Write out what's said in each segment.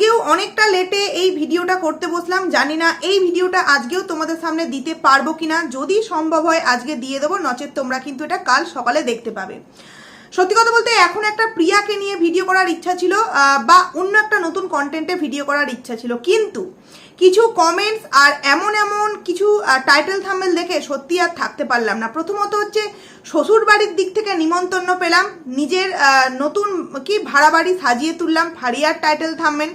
আজকেও অনেকটা লেটে এই ভিডিওটা করতে বসলাম। জানি না এই ভিডিওটা আজকেও তোমাদের সামনে দিতে পারব কিনা। যদি সম্ভব হয় আজকে দিয়ে দেবো, নচেত তোমরা কিন্তু এটা কাল সকালে দেখতে পাবে। সত্যি কথা বলতে এখন একটা প্রিয়াকে নিয়ে ভিডিও করার ইচ্ছা ছিল বা অন্য একটা নতুন কন্টেন্টে ভিডিও করার ইচ্ছা ছিল। কিন্তু কিছু কমেন্টস আর এমন এমন কিছু টাইটেল থাম্বেল দেখে সত্যি আর থাকতে পারলাম না। প্রথমত হচ্ছে শ্বশুর বাড়ির দিক থেকে নিমন্ত্রণ পেলাম। নিজের নতুন কি ভাড়া বাড়ি সাজিয়ে তুললাম ফারিয়ার টাইটেল থাম্বেল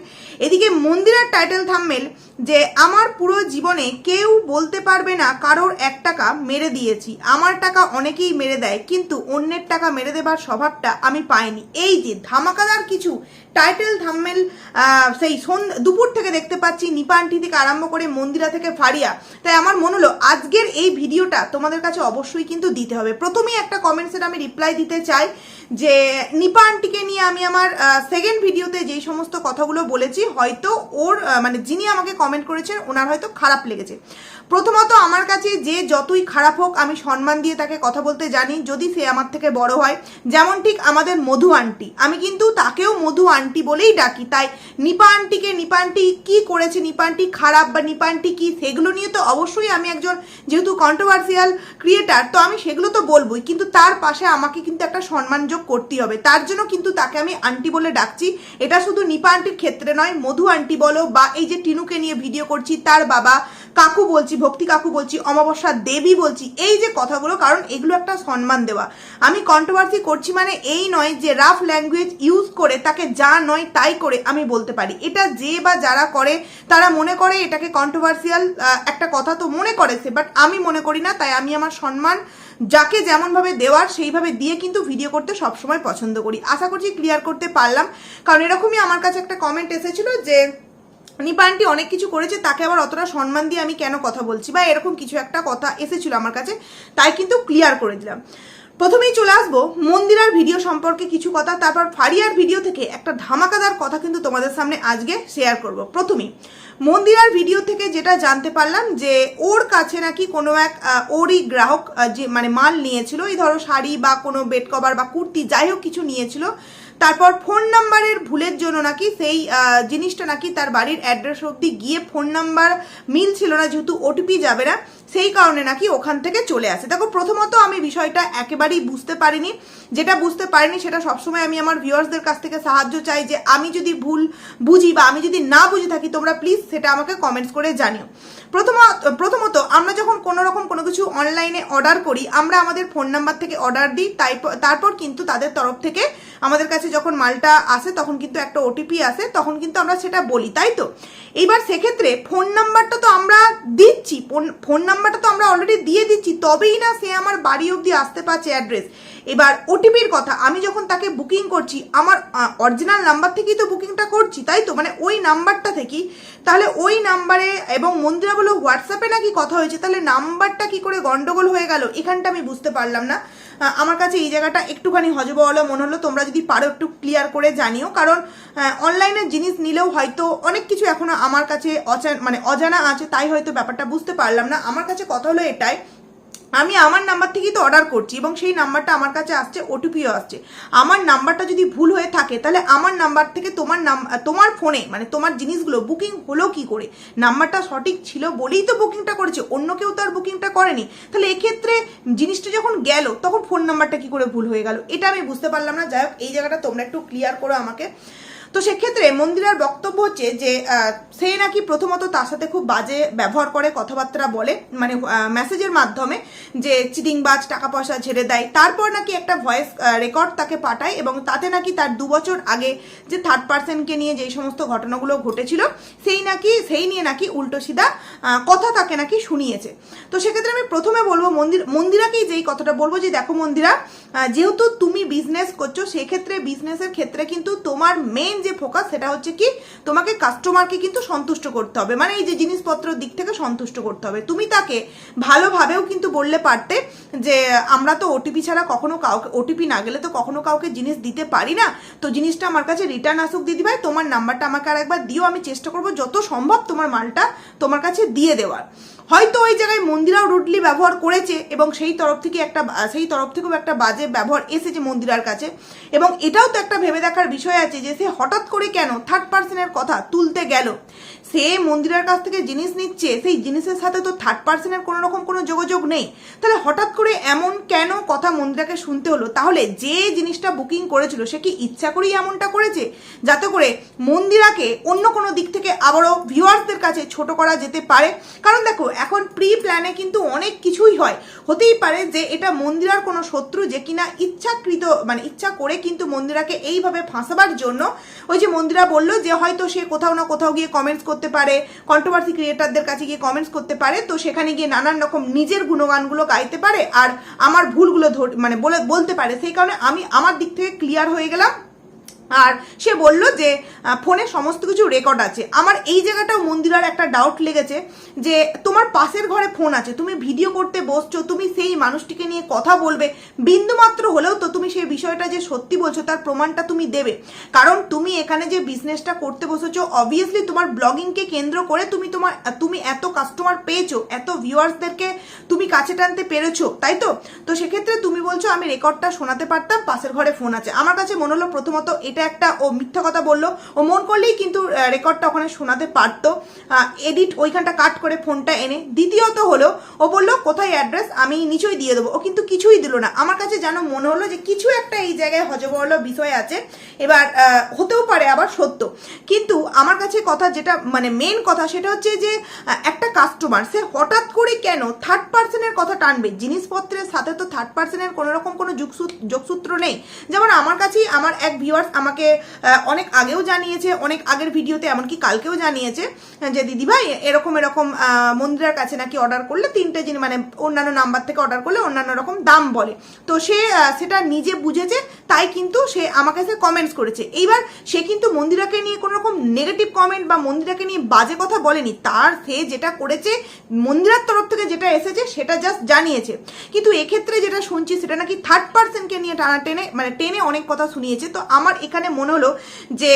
এদিকে মন্দিরার টাইটেল থাম্বেল যে আমার পুরো জীবনে কেউ বলতে পারবে না কারোর এক টাকা মেরে দিয়েছি। আমার টাকা অনেকেই মেরে দেয়, কিন্তু অন্যের টাকা মেরে দেবার স্বভাবটা আমি পাইনি। এই যে ধামাকাদার কিছু টাইটেল থাম্বেল সেই সন্ধ্যা, দুপুর থেকে দেখতে পাচ্ছি নিপান্টি থেকে আরম্ভ করে মন্দিরা থেকে ফারিয়া। তাই আমার মনে হলো, আজকের এই ভিডিওটা তোমাদের কাছে অবশ্যই কিন্তু দিতে হবে। প্রথমেই একটা কমেন্টসের আমি রিপ্লাই দিতে চাই যে নিপা আন্টিকে নিয়ে আমি আমার সেকেন্ড ভিডিওতে যেই সমস্ত কথাগুলো বলেছি, হয়তো ওর মানে যিনি আমাকে কমেন্ট করেছেন, ওনার হয়তো খারাপ লেগেছে। প্রথমত আমার কাছে যে যতই খারাপ হোক, আমি সম্মান দিয়ে তাকে কথা বলতে জানি, যদি সে আমার থেকে বড় হয়। যেমন ঠিক আমাদের মধু আন্টি। আমি কিন্তু তাকেও মধু আন্টি বলেই ডাকি। তাই নিপা আন্টিকে, নিপা আন্টি কী করেছে, নিপা আন্টি খারাপ বা নিপা আন্টি কী, সেগুলো নিয়ে তো অবশ্যই আমি একজন যেহেতু কন্ট্রোভার্সিয়াল ক্রিয়েটার তো আমি সেগুলো তো বলবোই। কিন্তু তার পাশে আমাকে কিন্তু একটা সম্মানযোগ করতেই হবে। তার জন্য কিন্তু তাকে আমি আন্টি বলে ডাকছি। এটা শুধু নিপা আন্টির ক্ষেত্রে নয়, মধু আন্টি বলো বা এই যে টিনুকে নিয়ে ভিডিও করছি, তার বাবা কাকু বলছি ভক্তি কাকু বলছি, অমাবস্যা দেবী বলছি, এই যে কথাগুলো, কারণ এগুলো একটা সম্মান দেওয়া। আমি কন্ট্রোভার্সি করছি মানে এই নয় যে রাফ ল্যাঙ্গুয়েজ ইউজ করে তাকে যা নয় তাই করে আমি বলতে পারি। এটা যে বা যারা করে, তারা মনে করে এটাকে কন্ট্রোভার্সিয়াল একটা কথা তো মনে করেছে বাট আমি মনে করি না, তাই আমি আমার সম্মান যাকে যেমনভাবে দেওয়ার সেইভাবে দিয়ে কিন্তু ভিডিও করতে সবসময় পছন্দ করি। আশা করছি ক্লিয়ার করতে পারলাম, কারণ এরকমই আমার কাছে একটা কমেন্ট এসেছিল যে নিপা আন্টি অনেক কিছু করেছে, তাকে আবার অতটা সম্মান দিয়ে আমি কেন কথা বলছি? বা এরকম কিছু একটা কথা এসেছিল আমার কাছে, তাই কিন্তু ক্লিয়ার করে দিলাম। প্রথমেই চলে আসব মন্দিরার ভিডিও সম্পর্কে কিছু কথা, তারপর ফারিয়ার ভিডিও থেকে একটা ধামাকাদার কথা কিন্তু তোমাদের সামনে আজকে শেয়ার করব। প্রথমেই মন্দিরার ভিডিও থেকে যেটা জানতে পারলাম যে ওর কাছে নাকি কোনো এক ওরই গ্রাহক যে মানে মাল নিয়েছিল, এই ধরো শাড়ি বা কোনো বেড কভার বা কুর্তি, যাই হোক কিছু নিয়েছিল তারপর ফোন নাম্বারের ভুলের জন্য নাকি সেই জিনিসটা নাকি তার বাড়ির অ্যাড্রেস অবধি গিয়ে ফোন নাম্বার মিল ছিল না, যেহেতু ওটিপি যাবে না, সেই কারণে নাকি ওখান থেকে চলে আসে। দেখো, প্রথমত আমি বিষয়টা একেবারেই বুঝতে পারিনি। যেটা বুঝতে পারিনি, সেটা সবসময় আমি আমার ভিউয়ার্সদের কাছ থেকে সাহায্য চাই যে আমি যদি ভুল বুঝি বা আমি যদি না বুঝে থাকি, তোমরা প্লিজ সেটা আমাকে কমেন্টস করে জানিও। প্রথমত প্রথমত আমরা যখন কোনো রকম কোনো কিছু অনলাইনে অর্ডার করি, আমরা আমাদের ফোন নাম্বার থেকে অর্ডার দিই তাই তারপর কিন্তু তাদের তরফ থেকে আমাদের কাছে যখন মালটা আসে, তখন কিন্তু একটা ওটিপি আসে, তখন কিন্তু আমরা সেটা বলি, তাই তো? এইবার সেক্ষেত্রে ফোন নাম্বারটা তো আমরা দিচ্ছি ফোন- ফোন নাম্বারটা তো আমরা অলরেডি দিয়ে দিচ্ছি, তবেই না সে আমার বাড়ি অবধি আসতে পারছে অ্যাড্রেস এবার ওটিপির কথা, আমি যখন তাকে বুকিং করছি, আমার অরিজিনাল নাম্বার থেকেই তো বুকিংটা করছি, তাই তো? মানে ওই নাম্বারটা থেকেই। তাহলে ওই নাম্বারে এবং মন্দিরা বলো হোয়াটসঅ্যাপে নাকি কথা হয়েছে? তাহলে নাম্বারটা কি করে গন্ডগোল হয়ে গেল? এখানটা আমি বুঝতে পারলাম না। আমার কাছে এই জায়গাটা একটুখানি হজবহল মনে হলো, তোমরা যদি পারো একটু ক্লিয়ার করে জানিও। কারণ অনলাইনের জিনিস নিলেও হয়তো অনেক কিছু এখনও আমার কাছে অচা- মানে অজানা আছে, তাই হয়তো ব্যাপারটা বুঝতে পারলাম না। আমার কাছে কথা হলো এটাই আমি আমার নাম্বার থেকেই তো অর্ডার করছি এবং সেই নাম্বারটা আমার কাছে আসছে ওটিপিও আসছে। আমার নাম্বারটা যদি ভুল হয়ে থাকে, তাহলে আমার নাম্বার থেকে তোমার নাম তোমার ফোনে মানে তোমার জিনিসগুলো বুকিং হলো কি করে? নাম্বারটা সঠিক ছিল বলেই তো বুকিংটা করেছে, অন্য কেউ তো আর বুকিংটা করেনি। তাহলে এক্ষেত্রে জিনিসটা যখন গেল, তখন ফোন নাম্বারটা কি করে ভুল হয়ে গেল? এটা আমি বুঝতে পারলাম না। যাই হোক, এই জায়গাটা তোমরা একটু ক্লিয়ার করো আমাকে। তো সেক্ষেত্রে মন্দিরার বক্তব্য হচ্ছে যে সে নাকি প্রথমত তার সাথে খুব বাজে ব্যবহার করে, কথাবার্তা বলে মানে মেসেজের মাধ্যমে যে চিটিংবাজ টাকা পয়সা ঝেড়ে দেয়। তারপর নাকি একটা ভয়েস রেকর্ড তাকে পাঠায় এবং তাতে নাকি তার দু বছর আগে যে থার্ড পার্সনকে নিয়ে যেই সমস্ত ঘটনাগুলো ঘটেছিল, সেই নাকি, সেই নিয়ে নাকি উল্টো সিধা কথা তাকে নাকি শুনিয়েছে। তো সেক্ষেত্রে আমি প্রথমে বলব, মন্দির মন্দিরাকেই যেই কথাটা বলব যে, দেখো মন্দিরা যেহেতু তুমি বিজনেস করছ, সেক্ষেত্রে বিজনেসের ক্ষেত্রে কিন্তু তোমার মেন যে ফোকাস সেটা হচ্ছে কি, তোমাকে কাস্টমারকে কিন্তু সন্তুষ্ট করতে হবে। মানে এই যে জিনিসপত্রের দিক থেকে সন্তুষ্ট করতে হবে। তুমি তাকে ভালোভাবেও কিন্তু বললে পারতে যে, আমরা তো ওটিপি ছাড়া কখনো কাউকে ওটিপি না গেলে তো কখনো কাউকে জিনিস দিতে পারি না। তো জিনিসটা আমার কাছে রিটার্ন আসুক দিদিভাই তোমার নাম্বারটা আমাকে আর একবার দিও। আমি চেষ্টা করব যত সম্ভব তোমার মালটা তোমার কাছে দিয়ে দেওয়ার। হয়তো ওই জায়গায় মন্দিরাও রুডলি ব্যবহার করেছে এবং সেই তরফ থেকে একটা, সেই তরফ থেকেও একটা বাজে ব্যবহার এসেছে মন্দিরার কাছে। এবং এটাও তো একটা ভেবে দেখার বিষয় আছে যে সে হঠাৎ করে কেন থার্ড পার্সনের কথা তুলতে গেল। সে মন্দিরার কাছ থেকে জিনিস নিচ্ছে, সেই জিনিসের সাথে তো থার্ড পার্সনের কোনো রকম কোনো যোগাযোগ নেই। তাহলে হঠাৎ করে এমন কেন কথা মন্দিরাকে শুনতে হলো? তাহলে যে জিনিসটা বুকিং করেছিল, সে কি ইচ্ছা করেই এমনটা করেছে? যাতে করে মন্দিরাকে অন্য কোনো দিক থেকে আবারও ভিউয়ার্সদের কাছে ছোট করা যেতে পারে। কারণ দেখো, এখন প্রি প্ল্যানে কিন্তু অনেক কিছুই হয়। হতেই পারে যে এটা মন্দিরার কোনো শত্রু যে কিনা ইচ্ছাকৃত মানে ইচ্ছা করে কিন্তু মন্দিরাকে এইভাবে ফাঁসাবার জন্য ওই যে মন্দিরা বলল যে হয়তো সে কোথাও না কোথাও গিয়ে কমেন্টস করতে পারে কন্ট্রোভার্সি ক্রিয়েটারদের কাছে গিয়ে কমেন্টস করতে পারে, তো সেখানে গিয়ে নানান রকম নিজের গুণগানগুলো গাইতে পারে আর আমার ভুলগুলো মানে বলে, বলতে পারে। সেই কারণে আমি আমার দিক থেকে ক্লিয়ার হয়ে গেলাম। আর সে বলল যে ফোনে সমস্ত কিছু রেকর্ড আছে। আমার এই জায়গাটাও মন্দিরার একটা ডাউট লেগেছে যে, তোমার পাশের ঘরে ফোন আছে, তুমি ভিডিও করতে বসছো, তুমি সেই মানুষটিকে নিয়ে কথা বলবে বিন্দু মাত্র হলেও তো তুমি সেই বিষয়টা যে সত্যি বলছো তার প্রমাণটা তুমি দেবে। কারণ তুমি এখানে যে বিজনেসটা করতে বসেছো অবভিয়াসলি তোমার ব্লগিংকে কেন্দ্র করে তুমি তোমার, তুমি এত কাস্টমার পেয়েছ, এত ভিউয়ার্সদেরকে তুমি কাছে টানতে পেরেছ, তাই তো? তো সেক্ষেত্রে তুমি বলছো, আমি রেকর্ডটা শোনাতে পারতাম, পাশের ঘরে ফোন আছে। আমার কাছে মনে হলো প্রথমত এটা একটা ও মিথ্যা কথা বলল। ও মন করলেই কিন্তু রেকর্ডটা ওখানে শোনাতে পারতো। এডিট ওইখানটা কাট করে ফোনটা এনে। দ্বিতীয়ত হলো, ও বলল, কোথায় অ্যাড্রেস? আমি নিচই দিয়ে দেবো। ও কিন্তু কিছুই দিল না। আমার কাছে যেন মনে হলো যে কিছু একটা এই জায়গায় হজবরল বিষয় আছে। এবার হতেও পারে আবার সত্য। কিন্তু আমার কাছে কথা যেটা মানে মেন কথা সেটা হচ্ছে যে একটা কাস্টমার সে হঠাৎ করে কেন থার্ড পার্সনের কথা টানবে? জিনিসপত্রের সাথে তো থার্ড পার্সনের কোনো রকম কোনো যোগসূ- যোগসূত্র নেই। যেমন আমার কাছেই আমার এক ভিউয়ার্স আমাকে আহ, অনেক আগেও জানিয়েছে অনেক আগের ভিডিওতে এমনকি কালকেও জানিয়েছে যে দিদিভাই এরকম এরকম মন্দিরের কাছে নাকি অর্ডার করলে তিনটে জিনিস মানে অন্যান্য নাম্বার থেকে অর্ডার করলে অন্যান্য রকম দাম বলে। তো সে সেটা নিজে বুঝেছে তাই কিন্তু সে আমাকে সে কমেন্টস করেছে। এইবার সে কিন্তু মন্দিরাকে নিয়ে কোনো রকম নেগেটিভ কমেন্ট বা মন্দিরাকে নিয়ে বাজে কথা বলেনি। তার সে যেটা করেছে মন্দিরার তরফ থেকে যেটা এসেছে সেটা জাস্ট জানিয়েছে। কিন্তু এক্ষেত্রে যেটা শুনছি সেটা নাকি থার্ড পার্সনকে নিয়ে টানা টেনে মানে টেনে অনেক কথা শুনিয়েছে। তো আমার এখানে মনে হলো যে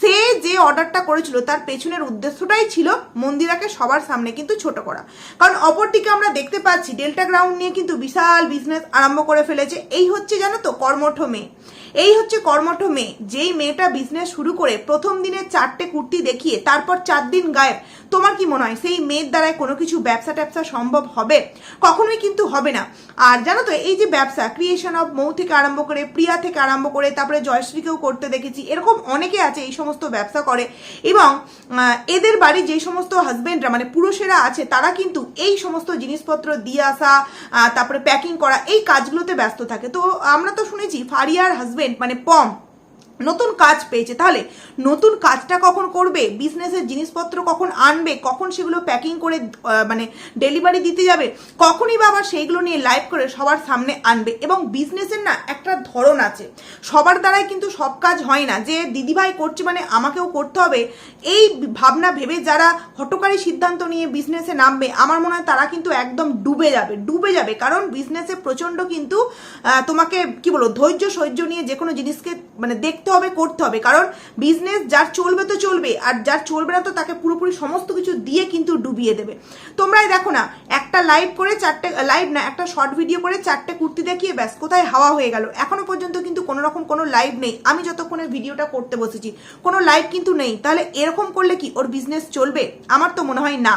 সে যে অর্ডারটা করেছিল তার পেছনের উদ্দেশ্যটাই ছিল মন্দিরাকে সবার সামনে কিন্তু ছোট করা। কারণ অপরদিকে আমরা দেখতে পাচ্ছি ডেল্টা গ্রাউন্ড নিয়ে কিন্তু বিশাল বিজনেস আরম্ভ করে ফেলেছে। এই হচ্ছে জানো তো কর্মঠ মেয়ে। এই হচ্ছে কর্মঠ মেয়ে। যেই মেয়েটা বিজনেস শুরু করে প্রথম দিনে চারটে কুর্তি দেখিয়ে, তারপর চার দিন গায়েব তোমার কি মনে হয় সেই মেয়ের দ্বারাই কোনো কিছু ব্যবসা ট্যাবসা সম্ভব হবে? কখনোই কিন্তু হবে না। আর জানো তো, এই যে ব্যবসা ক্রিয়েশন অফ মৌ থেকে আরম্ভ করে, প্রিয়া থেকে আরম্ভ করে, তারপরে জয়শ্রীকেও করতে দেখেছি, এরকম অনেকে আছে এই সমস্ত ব্যবসা করে। এবং এদের বাড়ি যে সমস্ত হাজবেন্ডরা মানে পুরুষেরা আছে, তারা কিন্তু এই সমস্ত জিনিসপত্র দিয়ে আসা তারপরে প্যাকিং করা, এই কাজগুলোতে ব্যস্ত থাকে। তো আমরা তো শুনেছি, ফারিয়ার হাজবেন্ড মানে পম নতুন কাজ পেয়েছে। তাহলে নতুন কাজটা কখন করবে? বিজনেসের জিনিসপত্র কখন আনবে? কখন সেগুলো প্যাকিং করে মানে ডেলিভারি দিতে যাবে? কখনই বা আবার সেইগুলো নিয়ে লাইভ করে সবার সামনে আনবে। এবং বিজনেসের না একটা ধরন আছে। সবার দ্বারাই কিন্তু সব কাজ হয় না। যে দিদিভাই করছে মানে আমাকেও করতে হবে। এই ভাবনা ভেবে যারা হটকারী সিদ্ধান্ত নিয়ে বিজনেসে নামবে, আমার মনে হয় তারা কিন্তু একদম ডুবে যাবে। ডুবে যাবে। কারণ বিজনেসে প্রচণ্ড কিন্তু তোমাকে কি বলব, ধৈর্য সহ্য নিয়ে যে কোনো জিনিসকে মানে দেখতে হবে, করতে হবে। কারণ বিজনেস যার চলবে তো চলবে, আর যার চলবে না তো তাকে পুরোপুরি সমস্ত কিছু দিয়ে কিন্তু ডুবিয়ে দেবে। তোমরাই দেখো না, একটা লাইভ করে চারটে লাইভ না, একটা শর্ট ভিডিও করে চারটে কুর্তি দেখিয়ে ব্যাস, কোথায় হাওয়া হয়ে গেল। এখনও পর্যন্ত কিন্তু কোনো রকম কোনো লাইভ নেই। আমি যতক্ষণে ভিডিওটা করতে বসেছি, কোনো লাইভ কিন্তু নেই। তাহলে এরকম করলে কি ওর বিজনেস চলবে? আমার তো মনে হয় না।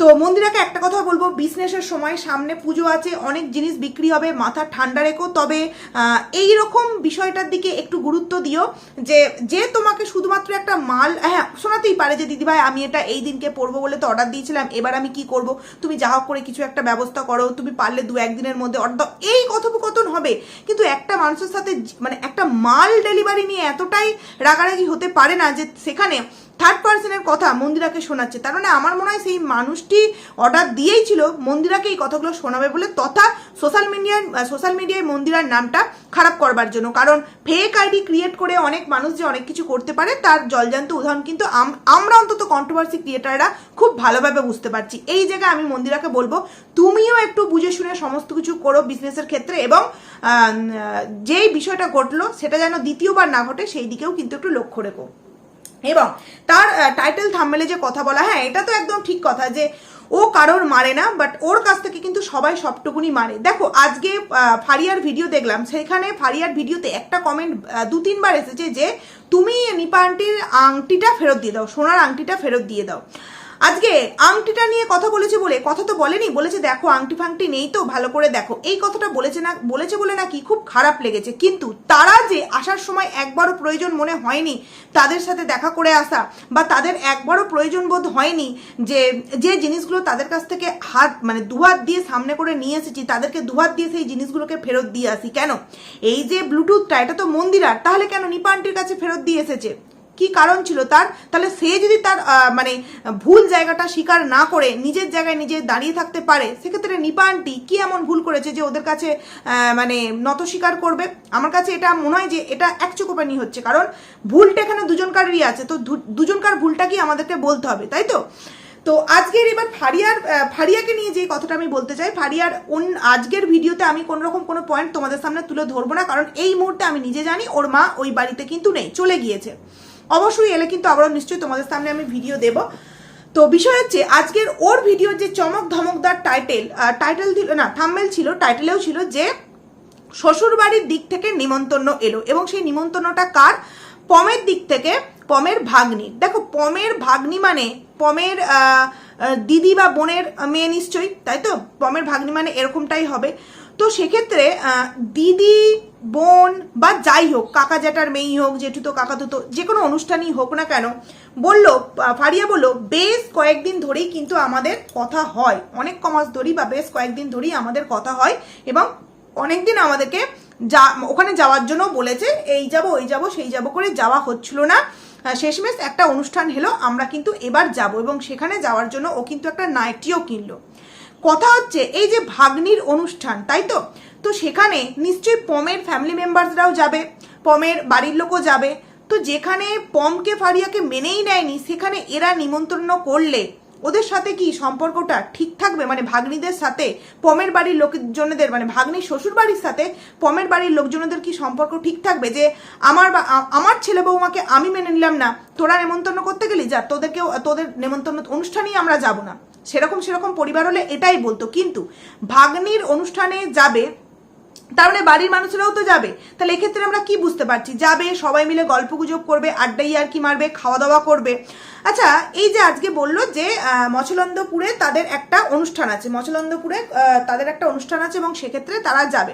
তো মন্দিরাকে একটা কথা বলব বিজনেসের সময় সামনে পুজো আছে, অনেক জিনিস বিক্রি হবে, মাথা ঠান্ডা রেখো। তবে এই রকম বিষয়টার দিকে একটু গুরুত্ব দিও, যে যে তোমাকে শুধুমাত্র একটা মাল হ্যাঁ শোনাতেই পারে যে, দিদিভাই, আমি এটা এই দিনকে পরবো বলে তো অর্ডার দিয়েছিলাম, এবার আমি কি করব? তুমি যা হোক করে কিছু একটা ব্যবস্থা করো, তুমি পারলে দু, একদিনের মধ্যে অর্ডার এই কথোপকথন হবে। কিন্তু একটা মানুষের সাথে মানে একটা মাল ডেলিভারি নিয়ে এতটাই রাগারাগি হতে পারে না যে, সেখানে থার্ড পার্সনের কথা মন্দিরাকে শোনাচ্ছে। তার মানে আমার মনে হয় সেই মানুষটি অর্ডার দিয়েই ছিল মন্দিরাকে এই কথাগুলো শোনাবে বলে তথা সোশ্যাল মিডিয়ায় সোশ্যাল মিডিয়ায় মন্দিরার নামটা খারাপ করবার জন্য। কারণ ফেক আইডি ক্রিয়েট করে অনেক মানুষ যে অনেক কিছু করতে পারে, তার জলজান্ত উদাহরণ কিন্তু আম- আমরা অন্তত কন্ট্রোভার্সি ক্রিয়েটাররা খুব ভালোভাবে বুঝতে পারছি। এই জায়গায় আমি মন্দিরাকে বলব, তুমিও একটু বুঝে শুনে সমস্ত কিছু করো বিজনেসের ক্ষেত্রে এবং যেই বিষয়টা ঘটলো সেটা যেন দ্বিতীয়বার না ঘটে, সেই দিকেও কিন্তু একটু লক্ষ্য রেখো। এবং তার টাইটেল থাম্বেলে যে কথা বলা হ্যাঁ এটা তো একদম ঠিক কথা যে ও কারোর মারে না বাট ওর কাছ থেকে কিন্তু সবাই সবটুকুনি মারে। দেখো, আজকে ফারিয়ার ভিডিও দেখলাম, সেখানে ফারিয়ার ভিডিওতে একটা কমেন্ট দু তিনবার এসেছে যে, তুমি নিপা আংটির আংটিটা ফেরত দিয়ে দাও, সোনার আংটিটা ফেরত দিয়ে দাও। আজকে আংটিটা নিয়ে কথা বলেছে বলে, কথা তো বলেনি, বলেছে দেখো আংটি ফাংটি নেই তো, ভালো করে দেখো। এই কথাটা বলেছে না, বলেছে বলে নাকি খুব খারাপ লেগেছে। কিন্তু তারা যে আসার সময় একবারও প্রয়োজন মনে হয়নি তাদের সাথে দেখা করে আসা বা তাদের একবারও প্রয়োজন বোধ হয়নি যে যে জিনিসগুলো তাদের কাছ থেকে হাত মানে দুহাত দিয়ে সামনে করে নিয়ে এসেছি, তাদেরকে দুহাত দিয়ে সেই জিনিসগুলোকে ফেরত দিয়ে আসি। কেন? এই যে ব্লুটুথটা এটা তো মন্দিরার তাহলে কেন নিপা আন্টির কাছে ফেরত দিয়ে এসেছে? কি কারণ ছিল তার? তাহলে সে যদি তার মানে ভুল জায়গাটা স্বীকার না করে, নিজের জায়গায় নিজে দাঁড়িয়ে থাকতে পারে, সেক্ষেত্রে নিপা আন্টি কি এমন ভুল করেছে যে ওদের কাছে মানে নত স্বীকার করবে? আমার কাছে এটা মনে হয় যে এটা এক চোখোপানি হচ্ছে, কারণ ভুলটা এখানে দুজনকারেরই আছে, তো দুজনকার ভুলটা কি আমাদেরকে বলতে হবে, তাই তো? তো আজকের এবার ফারিয়ার ফারিয়াকে নিয়ে যে কথাটা আমি বলতে চাই, ফারিয়ার অন, আজকের ভিডিওতে আমি কোনো রকম কোনো পয়েন্ট তোমাদের সামনে তুলে ধরবো না, কারণ এই মুহূর্তে আমি নিজে জানি, ওর মা ওই বাড়িতে কিন্তু নেই, চলে গিয়েছে। অবশ্যই এলে কিন্তু আবারও নিশ্চয়ই তোমাদের সামনে আমি ভিডিও দেব। তো বিষয় হচ্ছে, আজকের ওর ভিডিও যে চমক ধমকদার টাইটেল টাইটেল না থাম্বেল ছিল টাইটেলেও ছিল যে, শ্বশুরবাড়ির দিক থেকে নিমন্ত্রণ এলো। এবং সেই নিমন্ত্রণটা কার? পমের দিক থেকে পমের ভাগ্নি। দেখো, পমের ভাগ্নি মানে পমের দিদি বা বোনের মেয়ে নিশ্চয়ই, তাই তো? পমের ভাগ্নি মানে এরকমটাই হবে। তো সেক্ষেত্রে দিদি বোন বা যাই হোক, কাকা জ্যাঠার মেয়েই হোক, জেঠুতো, কাকাতুতো, যে কোনো অনুষ্ঠানই হোক না কেন, বলল ফারিয়া বলল, বেশ কয়েকদিন ধরেই কিন্তু আমাদের কথা হয়। অনেক কমাস ধরেই বা বেশ কয়েকদিন ধরেই আমাদের কথা হয় এবং অনেকদিন আমাদেরকে যা, ওখানে যাওয়ার জন্য বলেছে, এই যাব, ওই যাব, সেই যাব করে যাওয়া হচ্ছিল না। শেষমেশ একটা অনুষ্ঠান হলো, আমরা কিন্তু এবার যাব এবং সেখানে যাওয়ার জন্য ও কিন্তু একটা নাইটিও কিনলো। কথা হচ্ছে, এই যে ভাগ্নির অনুষ্ঠান, তাই তো? তো সেখানে নিশ্চয়ই পমের ফ্যামিলি মেম্বার্সরাও যাবে, পমের বাড়ির লোকও যাবে। তো যেখানে পমকে, ফারিয়াকে মেনেই নেয়নি, সেখানে এরা নিমন্ত্রণ করলে ওদের সাথে কি সম্পর্কটা ঠিক থাকবে? মানে ভাগ্নিদের সাথে, পমের বাড়ির লোকজনদের মানে ভাগ্নির শ্বশুর বাড়ির সাথে পমের বাড়ির লোকজনদের কি সম্পর্ক ঠিক থাকবে? যে আমার বা- আমার ছেলে বৌমাকে আমি মেনে নিলাম না, তোরা নেমন্তন্ন করতে গেলি, যা, তোদেরকেও, তোদের নেমন্তন্ন অনুষ্ঠানেই আমরা যাব না। সেরকম সেরকম পরিবার হলে এটাই বলতো। কিন্তু ভাগ্নির অনুষ্ঠানে যাবে তার মানে বাড়ির মানুষরাও তো যাবে। তাহলে এক্ষেত্রে আমরা কি বুঝতে পারছি? যাবে, সবাই মিলে গল্প গুজব করবে আড্ডাই আর কি মারবে খাওয়া দাওয়া করবে। আচ্ছা এই যে আজকে বলল যে মছলন্দপুরে তাদের একটা অনুষ্ঠান আছে। মছলন্দপুরে তাদের একটা অনুষ্ঠান আছে এবং সেক্ষেত্রে তারা যাবে।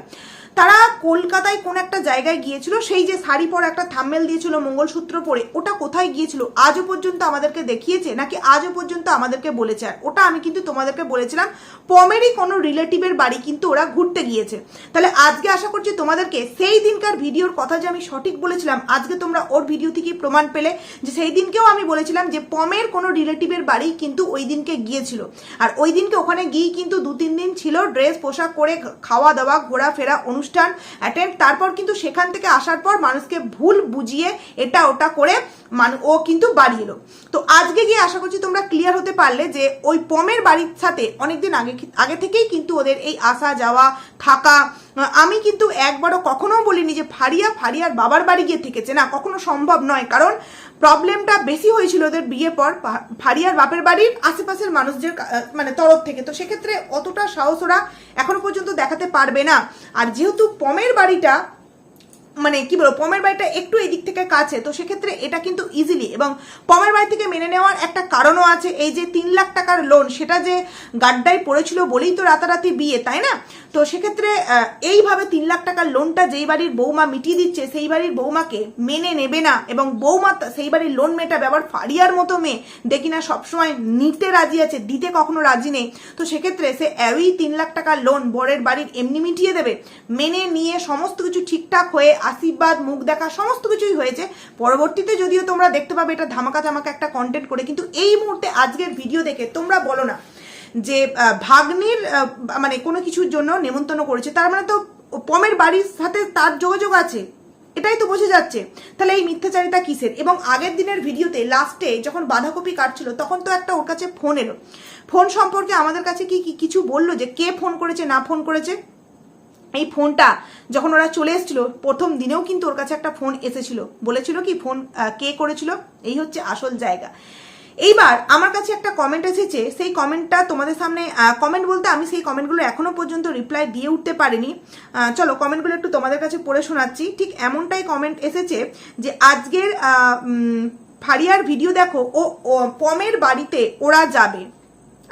তারা কলকাতায় কোন একটা জায়গায় গিয়েছিল, সেই যে শাড়ি পরে একটা থাম্মেল দিয়েছিল মঙ্গলসূত্র পরে, ওটা কোথায় গিয়েছিল? আজও পর্যন্ত আমাদেরকে দেখিয়েছে নাকি আজও পর্যন্ত আমাদেরকে বলেছে? আর ওটা আমি কিন্তু তোমাদেরকে বলেছিলাম, পমেরই কোনো রিলেটিভের বাড়ি কিন্তু ওরা ঘুরতে গিয়েছে। তাহলে আজকে আশা করছি তোমাদেরকে সেই দিনকার ভিডিওর কথা যে আমি সঠিক বলেছিলাম, আজকে তোমরা ওর ভিডিও থেকে প্রমাণ পেলে যে সেই দিনকেও আমি বলেছিলাম যে পমের কোনো রিলেটিভের বাড়ি কিন্তু ওই দিনকে গিয়েছিল। আর ওই দিনকে ওখানে গিয়ে কিন্তু দু তিন দিন ছিল, ড্রেস পোশাক করে খাওয়া দাওয়া ঘোরাফেরা অনুষ্ঠান অ্যাটেন্ড তারপর কিন্তু সেখান থেকে আসার পর মানুষকে ভুল বুঝিয়ে এটা ওটা করে মান ও কিন্তু বাড়ি এলো। তো আজকে গিয়ে আশা করছি তোমরা ক্লিয়ার হতে পারলে যে ওই পমের বাড়ির সাথে অনেকদিন আগে আগে থেকেই কিন্তু ওদের এই আসা যাওয়া থাকা আমি কিন্তু একবারও কখনো বলিনি যে ফারিয়া ফারিয়ার বাবার বাড়ি গিয়ে থেকেছে। না, কখনো সম্ভব নয়। কারণ প্রবলেমটা বেশি হয়েছিল ওদের বিয়ে পর ফারিয়ার বাপের বাড়ির আশেপাশের মানুষদের মানে তরফ থেকে। তো সেক্ষেত্রে অতটা সাহস ওরা এখনও পর্যন্ত দেখাতে পারবে না। আর যেহেতু পমের বাড়িটা মানে কি বলব, পমের বাড়িটা একটু এদিক থেকে কাছে, তো সেক্ষেত্রে এটা কিন্তু ইজিলি এবং পমের বাড়ি থেকে মেনে নেওয়ার একটা কারণও আছে। এই যে তিন লাখ টাকার লোন সেটা যে গাড্ডায় পড়েছিল বলেই তো রাতারাতি বিয়ে, তাই না? তো সেক্ষেত্রে এইভাবে তিন লাখ টাকার লোনটা যেই বাড়ির বৌমা মিটিয়ে দিচ্ছে, সেই বাড়ির বৌমাকে মেনে নেবে না এবং বৌমা সেই বাড়ির লোন মেটাবে আবার ফারিয়ার মতো মেয়ে দেখি না সবসময় নিতে রাজি আছে, দিতে কখনো রাজি নেই, তো সেক্ষেত্রে সে ওই তিন লাখ টাকার লোন বরের বাড়ির এমনি মিটিয়ে দেবে, মেনে নিয়ে সমস্ত কিছু ঠিকঠাক হয়ে আশীর্বাদ, মুখ দেখা সমস্ত কিছুই হয়েছে, পরবর্তীতে যদিও তোমরা দেখতে পাবে এটা ধামাকা ধামাকা একটা কন্টেন্ট করে, কিন্তু এই মুহূর্তে আজকের ভিডিও দেখে তোমরা বলো না যে ভাগ্নির মানে কোনো কিছুর জন্য নেমন্তন্ন করেছে, তার মানে তো পমের বাড়ির সাথে তার যোগাযোগ আছে। এটাই তো বোঝা যাচ্ছে। তাহলে এই মিথ্যাচারিতা কিসের? এবং আগের দিনের ভিডিওতে, লাস্টে যখন বাঁধাকপি কাটছিল, তখন তো একটা ওর কাছে ফোন এলো। ফোন সম্পর্কে আমাদের কাছে কি কিছু বলল যে, কে ফোন করেছে, না ফোন করেছে? এই ফোনটা যখন ওরা চলে এসেছিল, প্রথম দিনেও কিন্তু ওর কাছে একটা ফোন এসেছিল। বলেছিল কি, ফোন কে করেছিল? এই হচ্ছে আসল জায়গা। এইবার আমার কাছে একটা কমেন্ট এসেছে, সেই কমেন্টটা তোমাদের সামনে কমেন্ট বলতে আমি সেই কমেন্টগুলো এখনও পর্যন্ত রিপ্লাই দিয়ে উঠতে পারিনি। চলো কমেন্টগুলো একটু তোমাদের কাছে পড়ে শোনাচ্ছি। ঠিক এমনটাই কমেন্ট এসেছে যে আজকের ফারিয়ার ভিডিও দেখো ও, পমের বাড়িতে ওরা যাবে।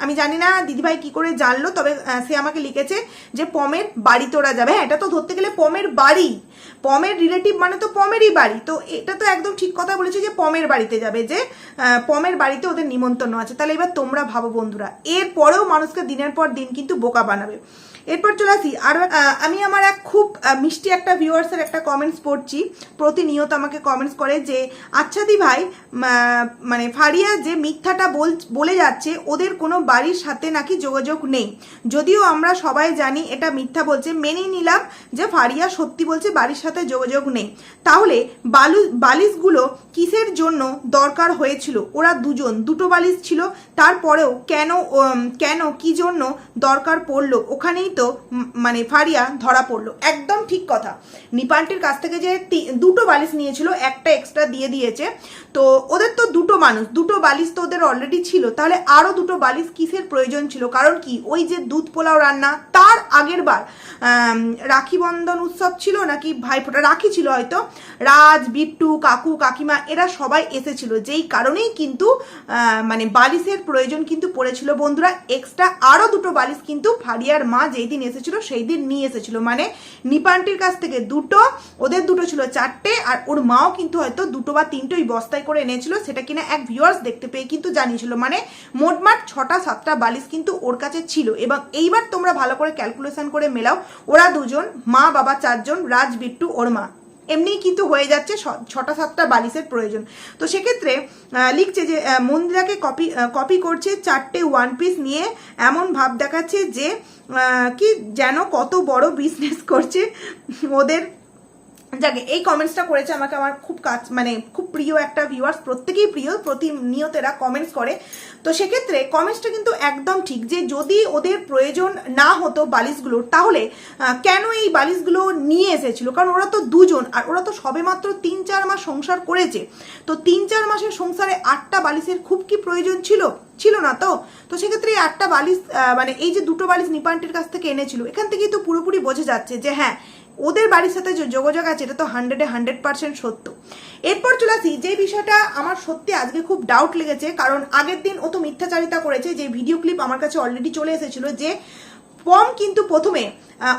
আমি জানি না দিদিভাই কি করে জানলো, তবে সে আমাকে লিখেছে যে পমের বাড়ি তোরা যাবে। হ্যাঁ এটা তো ধরতে গেলে পমের বাড়ি। পমের রিলেটিভ মানে তো পমেরই বাড়ি। তো এটা তো একদম ঠিক কথা বলেছে যে পমের বাড়িতে যাবে যে পমের বাড়িতে ওদের নিমন্ত্রণ আছে। তাহলে এবার তোমরা ভাবো বন্ধুরা, এরপরেও মানুষকে দিনের পর দিন কিন্তু বোকা বানাবে। এরপর চলে আসি। আর আমি আমার এক খুব মিষ্টি একটা ভিউয়ার্সের একটা কমেন্টস পড়ছি। প্রতিনিয়ত আমাকে কমেন্টস করে যে আচ্ছা দি ভাই মানে ফারিয়া যে মিথ্যাটা বল যাচ্ছে, ওদের কোনো বাড়ির সাথে নাকি যোগাযোগ নেই। যদিও আমরা সবাই জানি এটা মিথ্যা বলছে মেনে নিলাম যে ফারিয়া সত্যি বলছে বাড়ির সাথে যোগাযোগ নেই। তাহলে বালু, বালিশগুলো কিসের জন্য দরকার হয়েছিল? ওরা দুজন, দুটো বালিশ ছিল, তারপরেও কেন কেন কি জন্য দরকার পড়ল? ওখানেই তো মানে ফারিয়া ধরা পড়ল। একদম ঠিক কথা। নিপান্টির কাছ থেকে যে দুটো বালিশ নিয়েছিল, একটা এক্সট্রা দিয়ে দিয়েছে। তো ওদের তো দুটো মানুষ, দুটো বালিশ তো ওদের অলরেডি ছিল। তাহলে আরও দুটো বালিশ কিসের প্রয়োজন ছিল? কারণ কি? ওই যে দুধ পোলাও রান্না, তার আগের বার রাখি বন্ধন উৎসব ছিল নাকি ভাইফোঁটা, রাখি ছিল হয়তো। রাজ, বিট্টু, কাকু, কাকিমা, এরা সবাই এসেছিল। যেই কারণেই কিন্তু মানে বালিশের প্রয়োজন কিন্তু পড়েছিল। বন্ধুরা এক্সট্রা আরও দুটো বালিশ কিন্তু ফারিয়ার মা যেই দিন এসেছিল, সেই দিন নিয়ে এসেছিল। মানে নিপান্টির কাছ থেকে দুটো, ওদের দুটো ছিল চারটে, আর ওর মাও কিন্তু হয়তো দুটো বা তিনটে ওই বস্তায় করে এনেছিল, সেটা কিনা এক ভিউয়ার্স দেখতে পেয়ে কিন্তু জানিয়েছিল। মানে মোটমাট ছটা, সাতটা বালিশ কিন্তু ওর কাছে ছিল। এবং এইবার তোমরা ভালো করে ক্যালকুলেশন করে মেলাও। ওরা দুজন, মা, বাবা, চারজন, রাজ, বিট্টু, ওর মা। এমনিই কিন্তু হয়ে যাচ্ছে ছটা সাতটা বালিশের প্রয়োজন। তো সেক্ষেত্রে লিখছে যে মন্দিরাকে কপি কপি করছে চারটে ওয়ান পিস নিয়ে এমন ভাব দেখাচ্ছে যে কি যেন কত বড় বিজনেস করছে ওদের যাকে, এই কমেন্টসটা করেছে আমাকে আমার খুব কাজ মানে খুব প্রিয় একটা ভিউয়ার্স প্রত্যেকেই প্রিয় প্রতিনিয়ত এরা কমেন্টস করে। তো সেক্ষেত্রে কমেন্টসটা কিন্তু একদম ঠিক যে যদি ওদের প্রয়োজন না হতো বালিশগুলোর তাহলে কেন এই বালিশগুলো নিয়ে এসেছিল? কারণ ওরা তো দুজন, আর ওরা তো সবেমাত্র তিন চার মাস সংসার করেছে। তো তিন চার মাসের সংসারে আটটা বালিশের খুব কি প্রয়োজন ছিল? ছিল না তো। তো সেক্ষেত্রে এই আটটা বালিশ মানে এই যে দুটো বালিশ নিপান্টির কাছ থেকে এনেছিল, এখান থেকেই তো পুরোপুরি বোঝা যাচ্ছে যে হ্যাঁ ওদের বাড়ির সাথে যে যোগাযোগ আছে, এটা তো হান্ড্রেডে হান্ড্রেড পার্সেন্ট সত্য। এরপর চলে আসি, যে বিষয়টা আমার সত্যি আজকে খুব ডাউট লেগেছে, কারণ আগের দিন ও তো মিথ্যাচারিতা করেছে, যে ভিডিও ক্লিপ আমার কাছে অলরেডি চলে এসেছিল, যে পম কিন্তু প্রথমে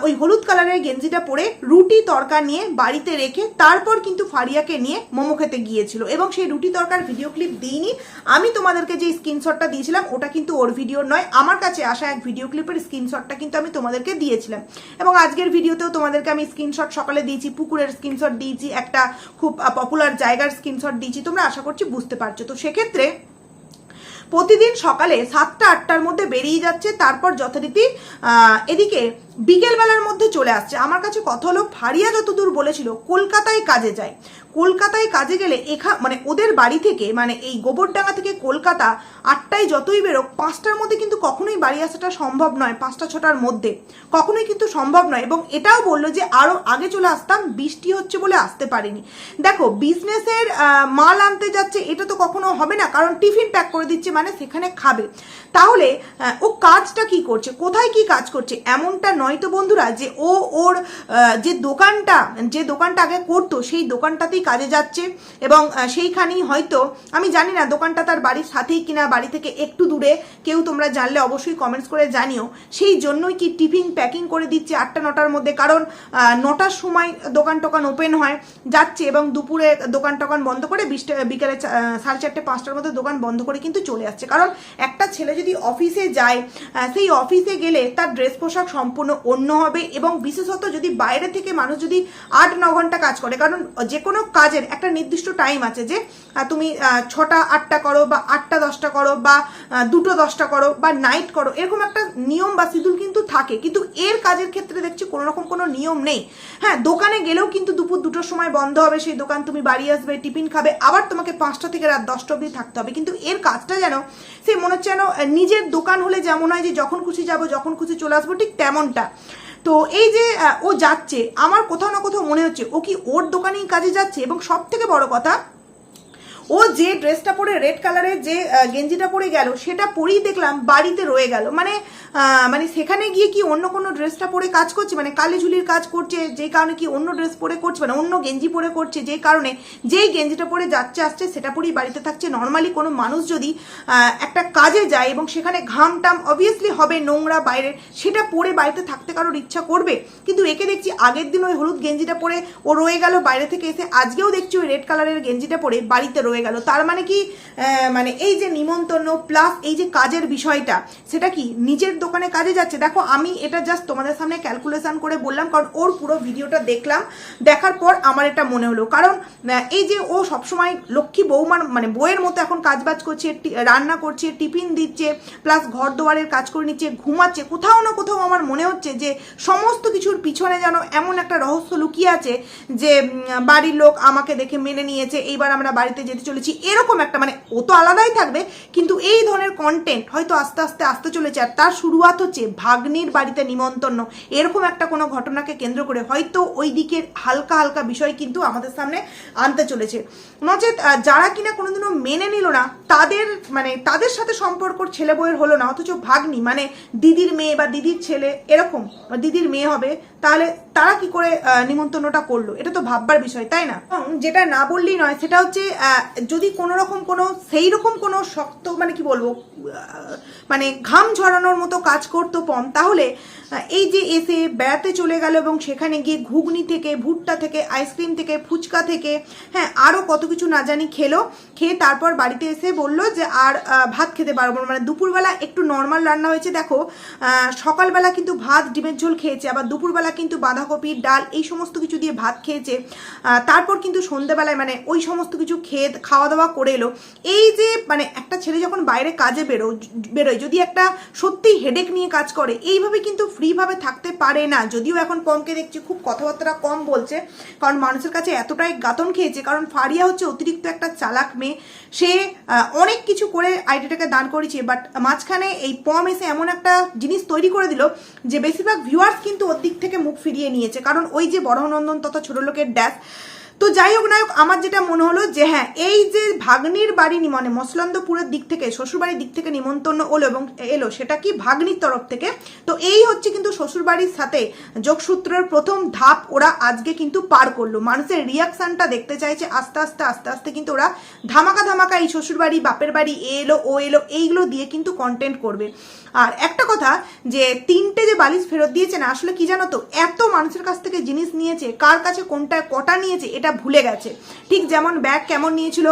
ওই হলুদ কালারের গেঞ্জিটা পরে রুটি তরকা নিয়ে বাড়িতে রেখে তারপর কিন্তু ফারিয়াকে নিয়ে মোমো খেতে গিয়েছিল। এবং সেই রুটি তরকার ভিডিও ক্লিপ দিইনি। আমি তোমাদেরকে যে স্ক্রিনশটটা দিয়েছিলাম, ওটা কিন্তু ওর ভিডিও নয়। আমার কাছে আসা এক ভিডিও ক্লিপের স্ক্রিনশটটা কিন্তু আমি তোমাদেরকে দিয়েছিলাম। এবং আজকের ভিডিওতেও তোমাদেরকে আমি স্ক্রিনশট সকালে দিয়েছি, পুকুরের স্ক্রিনশট দিয়েছি, একটা খুব পপুলার জায়গার স্ক্রিনশট দিয়েছি। তোমরা আশা করছি বুঝতে পারছ। তো সেক্ষেত্রে প্রতিদিন সকালে সাতটা আটটার মধ্যে বেরিয়ে যাচ্ছে তারপর যথারীতি এদিকে বিকেলবেলার মধ্যে চলে আসছে। আমার কাছে কথা হলো, ফারিয়া যতদূর বলেছিল, কলকাতায় কাজে যায়। কলকাতায় কাজে গেলে এখা মানে ওদের বাড়ি থেকে মানে এই গোবরডাঙ্গা থেকে কলকাতা আটটায় যতই বেরোক, পাঁচটার মধ্যে কিন্তু কখনোই বাড়ি আসাটা সম্ভব নয়, পাঁচটা, ছটার মধ্যে। কখনোই কিন্তু সম্ভব নয় এবং এটাও বলল যে আরও আগে চলে আসতাম, বৃষ্টি হচ্ছে বলে আসতে পারিনি। দেখো বিজনেসের মাল আনতে যাচ্ছে, এটা তো কখনো হবে না, কারণ টিফিন প্যাক করে দিচ্ছে মানে সেখানে খাবে। তাহলে ও কাজটা কি করছে? কোথায় কি কাজ করছে? এমনটা নয় তো বন্ধুরা, যে ও ওর যে দোকানটা যে দোকানটা আগে করতো, সেই দোকানটাতেই কাজে যাচ্ছে এবং সেইখানেই হয়তো, আমি জানি না দোকানটা তার বাড়ির সাথেই কিনা, বাড়ি থেকে একটু দূরে, কেউ তোমরা জানলে অবশ্যই কমেন্টস করে জানিও। সেই জন্যই কি টিফিন প্যাকিং করে দিচ্ছে আটটা, নটার মধ্যে, কারণ নটার সময় দোকান টোকান ওপেন হয়, যাচ্ছে এবং দুপুরে দোকান টোকান বন্ধ করে বিশটা, বিকেলে সাড়ে চারটে, পাঁচটার মধ্যে দোকান বন্ধ করে কিন্তু চলে আসছে। কারণ একটা ছেলে যদি অফিসে যায় সেই অফিসে গেলে তার ড্রেস পোশাক সম্পূর্ণ অন্য হবে এবং বিশেষত যদি বাইরে থেকে মানুষ যদি আট, ন ঘণ্টা কাজ করে, কারণ যে কোনো কাজের একটা নির্দিষ্ট টাইম আছে যে তুমি ছটা, আটটা করো বা আটটা, দশটা করো বা দুটো, দশটা করো বা নাইট করো, এরকম একটা নিয়ম বা শিডিউল কিন্তু থাকে। কিন্তু এর কাজের ক্ষেত্রে দেখছি কোনো রকম কোনো নিয়ম নেই। হ্যাঁ দোকানে গেলেও কিন্তু দুপুর দুটোর সময় বন্ধ হবে, সেই দোকান তুমি বাড়ি আসবে, টিফিন খাবে, আবার তোমাকে পাঁচটা থেকে রাত দশটা অবধি থাকতে হবে। কিন্তু এর কাজটা যেন, সে মনে হচ্ছে যেন নিজের দোকান হলে যেমন হয় যে, যখন খুশি যাব, যখন খুশি চলে আসব, ঠিক তেমনটা। তো এই যে ও যাচ্ছে, আমার কোথাও না কোথাও মনে হচ্ছে, ও কি ওর দোকানেই কাজে যাচ্ছে? এবং সব থেকে বড় কথা ও যে ড্রেসটা পরে রেড কালারের যে গেঞ্জিটা পরে গেল, সেটা পরেই দেখলাম বাড়িতে রয়ে গেল। মানে মানে সেখানে গিয়ে কি অন্য কোনো ড্রেসটা পরে কাজ করছে? মানে কালি ঝুলির কাজ করছে, যেই কারণে কি অন্য ড্রেস পরে করছে? মানে অন্য গেঞ্জি পরে করছে, যেই কারণে যেই গেঞ্জিটা পরে যাচ্ছে, আসছে, সেটা পরেই বাড়িতে থাকছে। নর্মালি কোনো মানুষ যদি একটা কাজে যায় এবং সেখানে ঘাম টাম অবভিয়াসলি হবে নোংরা বাইরে, সেটা পরে বাড়িতে থাকতে কারোর ইচ্ছা করবে। কিন্তু একে দেখছি আগের দিন ওই হলুদ গেঞ্জিটা পরে ও রয়ে গেল বাইরে থেকে এসে, আজকেও দেখছি ওই রেড কালারের গেঞ্জিটা পরে বাড়িতে রয়ে গেল। তার মানে কি? মানে এই যে নিমন্ত্রণ প্লাস এই যে কাজের বিষয়টা, সেটা কি নিজের দোকানে কাজে যাচ্ছে? দেখো, আমি এটা জাস্ট তোমাদের সামনে ক্যালকুলেশন করে বললাম, কারণ ওর পুরো ভিডিওটা দেখলাম। দেখার পর আমার এটা মনে হলো। কারণ এই যে ও সবসময় লক্ষ্মী বৌমার মানে বইয়ের মতো এখন কাজবাজ করছে রান্না করছে, টিফিন দিচ্ছে প্লাস ঘর দুয়ারের কাজ করে নিচ্ছে, ঘুমাচ্ছে। কোথাও না কোথাও আমার মনে হচ্ছে যে সমস্ত কিছুর পিছনে যেন এমন একটা রহস্য লুকিয়ে আছে যে বাড়ির লোক আমাকে দেখে মেনে নিয়েছে, এইবার আমরা বাড়িতে যেতে চলেছি, এরকম একটা মানে ও তো আলাদাই থাকবে, কিন্তু এই ধরনের কন্টেন্ট হয়তো আস্তে আস্তে আসতে চলেছে, আর তার শুরুয়াত হচ্ছে ভাগ্নির বাড়িতে নিমন্ত্রণ। এরকম একটা কোনো ঘটনাকে কেন্দ্র করে হয়তো ওই দিকের হালকা হালকা বিষয় কিন্তু আমাদের সামনে আনতে চলেছে। নচেত যারা কিনা কোনোদিনও মেনে নিল না, তাদের মানে তাদের সাথে সম্পর্ক ছেলে বইয়ের হলো না, অথচ ভাগ্নি মানে দিদির মেয়ে বা দিদির ছেলে, এরকম, দিদির মেয়ে হবে তাহলে তারা কি করে নিমন্ত্রণটা করল এটা তো ভাববার বিষয়, তাই না যেটা না বললেই নয়, সেটা হচ্ছে যদি কোনো রকম কোনো সেই রকম কোনো শক্ত মানে কি বলব মানে ঘাম ঝরানোর মতো কাজ করতো পম, তাহলে এই যে এসে বেড়াতে চলে গেল এবং সেখানে গিয়ে ঘুগনি থেকে, ভুট্টা থেকে, আইসক্রিম থেকে, ফুচকা থেকে হ্যাঁ আরও কত কিছু না জানি খেলো, খেয়ে তারপর বাড়িতে এসে বলল যে, আর ভাত খেতে পারব। মানে দুপুরবেলা একটু নর্মাল রান্না হয়েছে, দেখো সকালবেলা কিন্তু ভাত, ডিমের ঝোল খেয়েছে, আবার দুপুরবেলা কিন্তু বাঁধাকপির ডাল এই সমস্ত কিছু দিয়ে ভাত খেয়েছে। তারপর কিন্তু সন্ধ্যেবেলায় মানে ওই সমস্ত কিছু খেয়ে খাওয়া দাওয়া করে এলো। এই যে মানে একটা ছেলে যখন বাইরে কাজে বেরো, বেরোয়, যদি একটা সত্যি হেডেক নিয়ে কাজ করে, এইভাবে কিন্তু ফ্রিভাবে থাকতে পারে না। যদিও এখন পমকে দেখছি খুব কথাবার্তা কম বলছে, কারণ মানুষের কাছে এতটাই গাতন খেয়েছে, কারণ ফারিয়া হচ্ছে অতিরিক্ত একটা চালাক মেয়ে। সে অনেক কিছু করে আইডিয়াটাকে দান করেছে বাট মাঝখানে এই পম এসে এমন একটা জিনিস তৈরি করে দিল যে বেশিরভাগ ভিউয়ার্স কিন্তু ওর দিক থেকে মুখ ফিরিয়ে নিয়েছে। কারণ ওই যে বড়নন্দন তথা ছোট লোকের ড্যাশ তো যাই হোক, নায়ক, আমার যেটা মনে হলো যে হ্যাঁ এই যে ভাগ্নির বাড়ি মানে মসলন্দপুরের দিক থেকে, শ্বশুরবাড়ির দিক থেকে নিমন্ত্রণ হলো এবং এলো, সেটা কি ভাগ্নির তরফ থেকে? তো এই হচ্ছে কিন্তু শ্বশুরবাড়ির সাথে যোগসূত্রের প্রথম ধাপ, ওরা আজকে কিন্তু পার করল। মানুষের রিয়াকশনটা দেখতে চাইছে, আস্তে আস্তে আস্তে আস্তে কিন্তু ওরা ধামাকা ধামাকা এই শ্বশুরবাড়ি, বাপের বাড়ি, এ এলো, ও এলো, এইগুলো দিয়ে কিন্তু কন্টেন্ট করবে। আর একটা কথা, যে তিনটে যে বালিশ ফেরত দিয়েছে না, আসলে কি জানো তো, এত মানুষের কাছ থেকে জিনিস নিয়েছে, কার কাছে কোনটা কটা নিয়েছে, এটা ভুলে গেছে। ঠিক যেমন ব্যাগ কেমন নিয়েছিল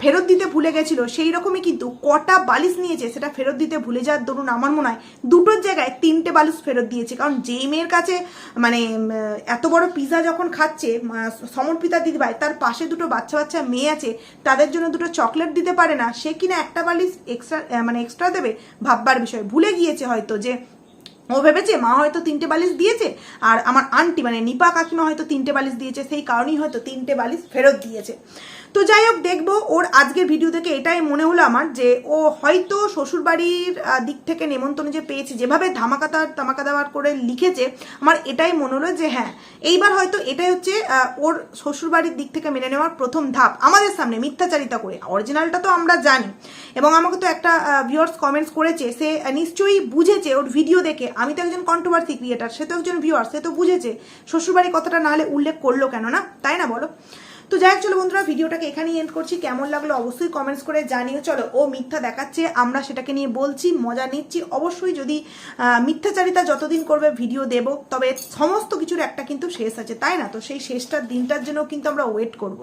ফেরত দিতে ভুলে গেছিল, সেই রকমই কিন্তু কটা বালিশ নিয়েছে, সেটা ফেরত দিতে ভুলে যাওয়ার দরুন আমার মনে হয়, দুটোর জায়গায় তিনটে বালিশ ফেরত দিয়েছে। কারণ যেই মেয়ের কাছে মানে এত বড় পিজা যখন খাচ্ছে সমর্পিতা দিদিভাই, তার পাশে দুটো বাচ্চা বাচ্চা মেয়ে আছে, তাদের জন্য দুটো চকলেট দিতে পারে না, সে কিনা একটা বালিশ এক্সট্রা মানে এক্সট্রা দেবে, ভাববার বিষয়। ভুলে গিয়েছে হয়তো যে, ও ভেবেছে, মা হয়তো তিনটে বালিশ দিয়েছে, আর আমার আন্টি মানে নিপা কাকিমা হয়তো তিনটে বালিশ দিয়েছে, সেই কারণেই হয়তো তিনটে বালিশ ফেরত দিয়েছে। তো যাই হোক, দেখব। ওর আজকের ভিডিও থেকে এটাই মনে হলো আমার যে ও হয়তো শ্বশুরবাড়ির দিক থেকে নেমন্তন্ন যে পেয়েছে, যেভাবে ধামাকাতা ধামাকা দেওয়ার করে লিখেছে, আমার এটাই মনে হলো যে হ্যাঁ এইবার হয়তো এটাই হচ্ছে ওর শ্বশুরবাড়ির দিক থেকে মেনে নেওয়ার প্রথম ধাপ। আমাদের সামনে মিথ্যাচারিতা করে অরিজিনালটা তো আমরা জানি। এবং আমাকে তো একটা ভিউয়ার্স কমেন্টস করেছে, সে নিশ্চয়ই বুঝেছে ওর ভিডিও দেখে। আমি তো একজন কন্ট্রোভার্সি ক্রিয়েটার সে তো একজন ভিউয়ার সে তো বুঝেছে। শ্বশুরবাড়ির কথাটা না হলে উল্লেখ করল কেন না? তাই না বলো? তো যাই হোক, চলো বন্ধুরা, ভিডিওটাকে এখানেই এন্ড করছি। কেমন লাগল অবশ্যই কমেন্টস করে জানিও। চলো, ও মিথ্যা দেখাচ্ছে, আমরা সেটাকে নিয়ে বলছি, মজা নিচ্ছি। অবশ্যই যদি মিথ্যাচারিতা যতদিন করবে ভিডিও দেব। তবে সমস্ত কিছুর একটা কিন্তু শেষ আছে, তাই না? তো সেই শেষটার দিনটার জন্য কিন্তু আমরা ওয়েট করব।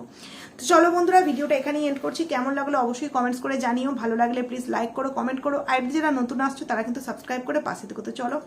তো চলো বন্ধুরা, ভিডিওটা এখানেই এন্ড করছি। কেমন লাগল অবশ্যই কমেন্টস করে জানিও। ভালো লাগলে প্লিজ লাইক করো কমেন্ট করো। আর যারা নতুন আসছো, তারা কিন্তু সাবস্ক্রাইব করে পাশে থেকে। তো চলো।